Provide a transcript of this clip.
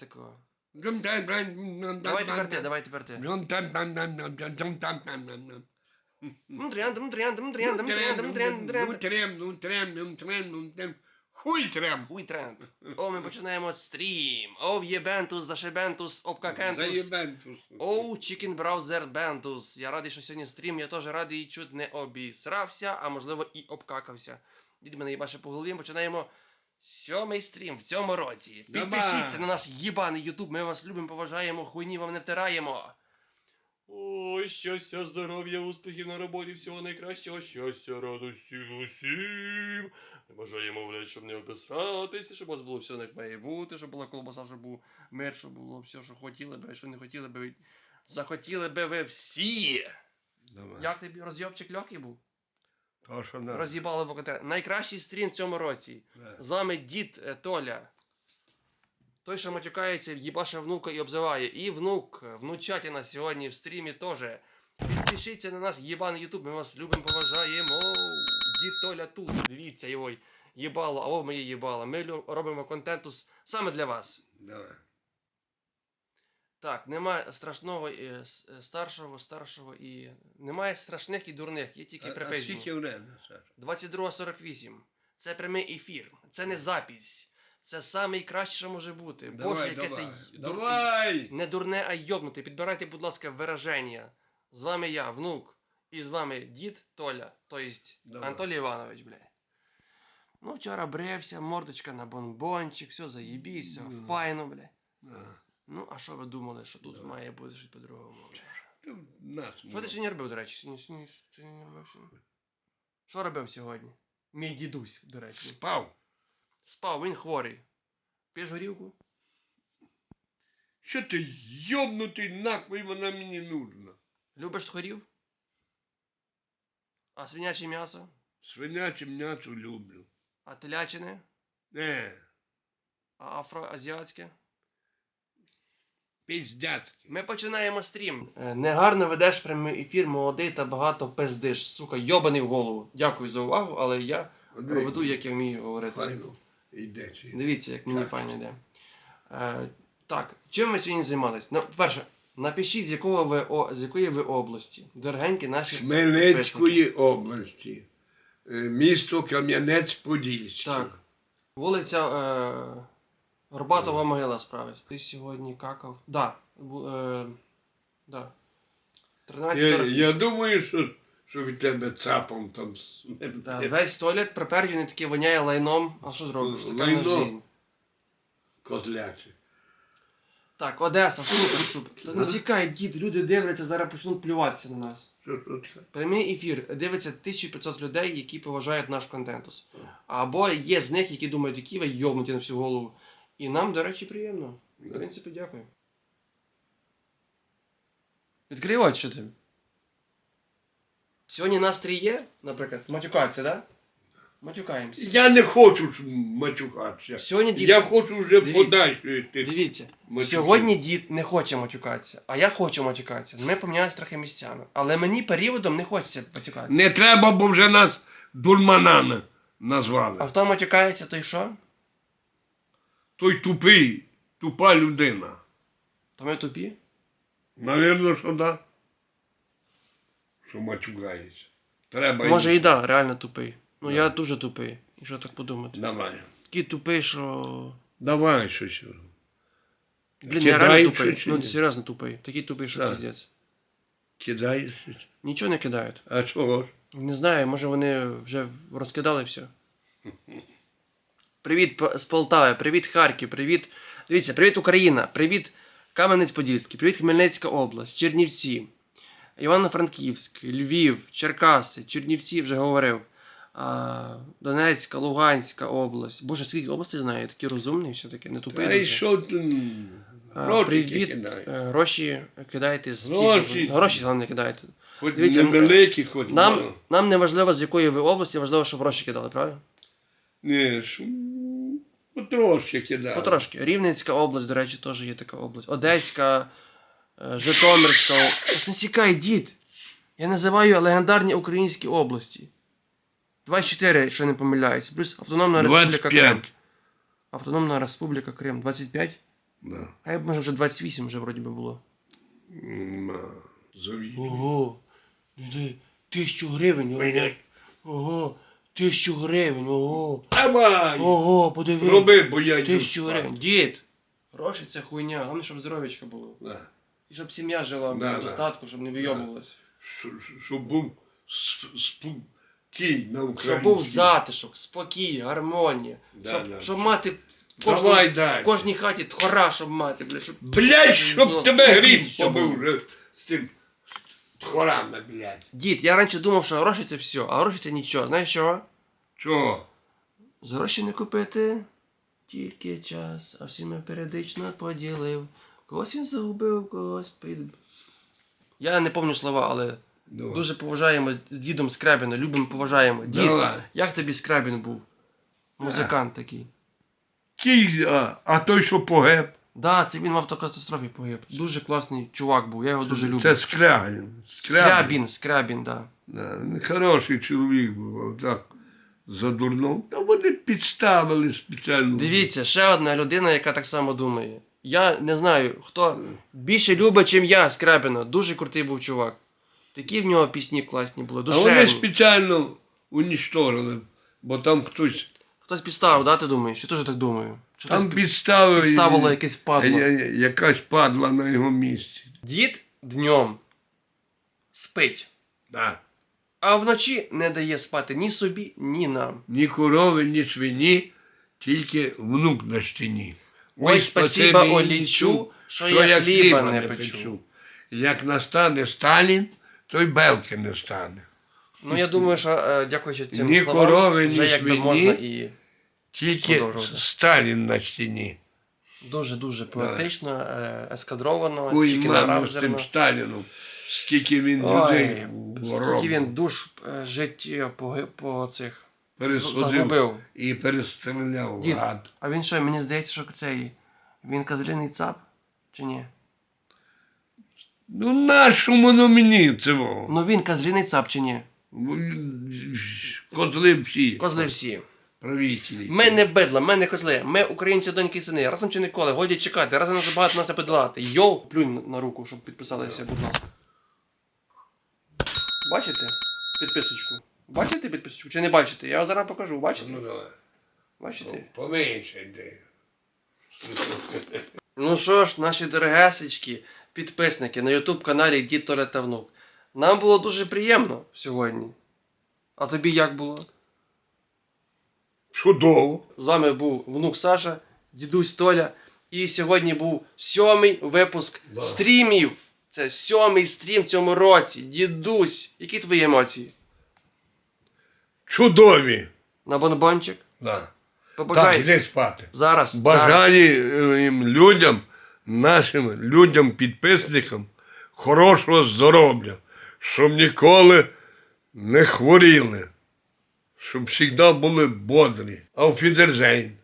такого? Давай тепер ти, давай тепер ти. Мудрян, мудрян, мудрян, мудрян, мудрян, мудрян. Хуй трем. Хуй тренд. О, ми починаємо стрім. О, в'єбентус, зашибентус, обкакентус. Заєбентус. Оу, Chicken Browser Бентус. Я радий, що сьогодні стрім. Я теж радий чуть не обісрався, а можливо і обкакався. Дід мене їбаше по голові. Починаємо сьомий стрім в цьому році. Підпишіться на наш їбаний Ютуб. Ми вас любимо, поважаємо, хуйні вам не втираємо. Ой, щастя, здоров'я, успіхів на роботі, всього найкращого, щастя, радості усім. Бажаємо, блядь, щоб не обісратися, щоб у вас було все як має бути, щоб була колбаса, щоб був мир, щоб було все, що хотіли би, що не хотіли би. Захотіли би ви всі. Давай. Як тобі розйобчик легкий був? То, що надо. Роз'їбали в ОКТ. Найкращий стрім в цьому році. Да. З вами дід е, Толя. Той, що матюкається, їбаша внука і обзиває. І внук, е, внучатіна сьогодні в стрімі теж. Підпишіться на наш єбаний ютуб, ми вас любимо, поважаємо. Дід Толя тут. Дивіться його їбало, або моє їбало. Ми лю- робимо контенту саме для вас. Давай. Так, немає страшного і е, е, старшого, старшого і. Немає страшних і дурних, є тільки А скільки время, Саша? 22.48. Це прямий ефір. Це не запись. Це найкраще, що може бути. Боже, яке давай. ти дур- Давай! не дурне, а йобнутий. Підбирайте, будь ласка, вираження. З вами я, внук, і з вами дід Толя, то єсть Давай. Анатолій Іванович, бля. Ну, вчора брився, мордочка на бонбончик, все заєбісь, все Ну. файно, бля. Ну, а що ви думали, що тут має бути щось по-другому? нас Що ти сьогодні робив, до речі? Сьогодні, сьогодні, сьогодні не робив сьогодні? Що робив сьогодні? Мій дідусь, до речі. Спав. Спав, він хворий. П'єш горілку? Що ти йобнутий, нахуй вона мені нужна? Любиш тхорів? А свиняче м'ясо? Свиняче м'ясо люблю. А телячине? Не, А афроазіатське? Пиздяцьке. Ми починаємо стрім. Е, Негарно ведеш прямий ефір, молодий та багато пиздиш. Сука, йобаний в голову. Дякую за увагу, але я проведу, як я вмію говорити. Файно. Йде ці. Дивіться, як мені Так. файно йде. Е, так, чим ми сьогодні займалися? Ну, перше, напишіть, з, якого ви, о, з якої ви області. Дорогенькі наші. Хмельницької області. Е, Місто Кам'янець-Подільський. Так. Вулиця е, Горбатова могила справить. Ти сьогодні какав. Да. бу- Е, да. Я, 13.48. я думаю, що, що від тебе цапом там смерти. Да, весь туалет приперджений, такий воняє лайном. А що зробиш? Така в нас Лайно. жизнь. Котляче. Так, Одеса, супер, супер. Та не сікай, дід, люди дивляться, зараз почнуть плюватися на нас. Що? Прямий ефір дивиться 1500 людей, які поважають наш контентус. Або є з них, які думають, які ви йобнуті на всю голову. І нам, до речі, приємно. В принципі, дякую. Відкрий очі, що ти. Сьогодні настрій є, наприклад, матюкатися, да? Матюкаємося. Я не хочу матюкатися. Сьогодні дід. Я хочу вже Дивіться. подальше йти. Дивіться, Матюки. сьогодні дід не хоче матюкатися, а я хочу матюкатися. Ми помінялися трохи місцями. Але мені періодом не хочеться матюкатися. Не треба, бо вже нас дурманами назвали. А хто матюкається, той що? Той тупий, тупа людина. То ми тупі? Навірно, що да. Що матюкається. Треба Може і... і да, реально тупий. Ну я дуже тупий. Якщо так подумати. Давай. Такий тупий, що. Давай щось. Блін, я реально тупий. Ну серйозно тупий. Такий тупий, що піздець. Кидаєш щось. Нічого не кидають. А чого ж? Не знаю, може вони вже розкидали все. Привіт з Полтави, привіт Харків, привіт. Дивіться, привіт Україна, привіт Кам'янець-Подільський, привіт Хмельницька область, Чернівці, Івано-Франківськ, Львів, Черкаси, Чернівці вже говорив. А, Донецька, Луганська область. Боже, скільки областей знаю, я такий розумний, все-таки не тупий. Та й що ти? А, Привіт, е, гроші кидайте з Гроші. всіх- Гроші головне кидайте. Хоч дивіться, невеликі, хоч Нам, мало. нам не важливо, з якої ви області, важливо, щоб гроші кидали, правильно? Не, що... Потрошки кидав. Потрошки. Рівненська область, до речі, теж є така область. Одеська, е, Житомирська. Аж не сікай, дід. Я називаю легендарні українські області. 24, якщо не помиляюсь. Плюс Автономна Республіка Крим. Автономна Республіка Крим. 25? Да. А може вже 28 вже вроді би було. На. Ого, тисячу гривень, ого. Тисячу гривень, ого. Давай! Ого, подиви. Роби, бо я йду Тисячу спати. гривень. Дід, гроші це хуйня, головне, щоб здоров'ячко було. Да. І щоб сім'я жила Да, в да. достатку, щоб не вийобувалась. Щ- Щоб був с- спокій на Щоб Україні. був затишок, спокій, гармонія. Да, щоб, да. щоб мати в кожному- Давай в кожній хаті тхора, щоб мати, блядь, щоб Блядь, щоб Ну, тебе грім все побив було. вже з тим хорами, блядь. Дід, я раніше думав, що гроші це все, а гроші це нічого. Знаєш чого? Чого? За гроші не купити тільки час, а всіми періодично поділив. Когось він загубив, когось під. Я не пам'ятаю слова, але Давай. дуже поважаємо з дідом Скрябіна, любимо, поважаємо. Дід, Давай. як тобі Скрябін був? Музикант такий. Кій, а, а той, що погиб, Да, це він в автокатастрофі погиб. Дуже класний чувак був, я його дуже люблю. це Скрябін. Скрябін, Скрябін, да. Да, не хороший чоловік був, так задурнув. Та вони підставили спеціально. Дивіться, ще одна людина, яка так само думає. Я не знаю, хто більше любить, чим я, Скрябіна. Дуже крутий був чувак. Такі в нього пісні класні були, А вони спеціально унічтожили, бо там хтось Хтось підставив, да, ти думаєш? Я теж так думаю. Що там хтось підставив. підставило якесь падло. я- я- якась падла на його місці. Дід днем спить, Да. а вночі не дає спати ні собі, ні нам. Ні корови, ні свині, тільки внук на стіні. Ой, спасіба, Олічу, що я хліба не печу. Як настане Сталін, то й белки не стане. Ну я думаю, що е, дякуючи цим Ні словам, корови, ні вже якби свині. можна і Тільки Продовжуйте. Сталін на стіні. дуже-дуже поетично, е, ескадровано, Ой, мама, з тим Сталіном. Скільки він Ой, людей скільки робив, він душ е, життя по, по цих пересудив загубив. і перестріляв Дід. гад. А він що, мені здається, що цей. Він козлиний цап? Чи ні? Ну, нашому воно мені цього. Ну він козлиний цап чи ні? Козли всі. Козли всі. Правителі. Ми не бидла, ми не козли. Ми українці, доньки і сини. Разом чи ніколи, годі чекати, разом не забагато на це подолати. Йоу, плюнь на- руку, щоб підписалися, будь ласка. Бачите? Підписочку. Бачите підписочку? Чи не бачите? Я зараз покажу. Бачите? Ну, давай. Бачите? Поменше йде. Ну що ж, наші дорогесечки, підписники на YouTube каналі Дід Толя та Внук. Нам було дуже приємно сьогодні. А тобі як було? Чудово. З вами був внук Саша, дідусь Толя. І сьогодні був сьомий випуск Да. стрімів. Це сьомий стрім в цьому році. Дідусь, які твої емоції? Чудові. На бонбончик? Да. Побажай. Так, іди спати. Зараз. зараз. Людям, нашим людям, підписникам, хорошого здоров'я, щоб ніколи не хворіли, щоб завжди були бодрі. Auf Wiedersehen.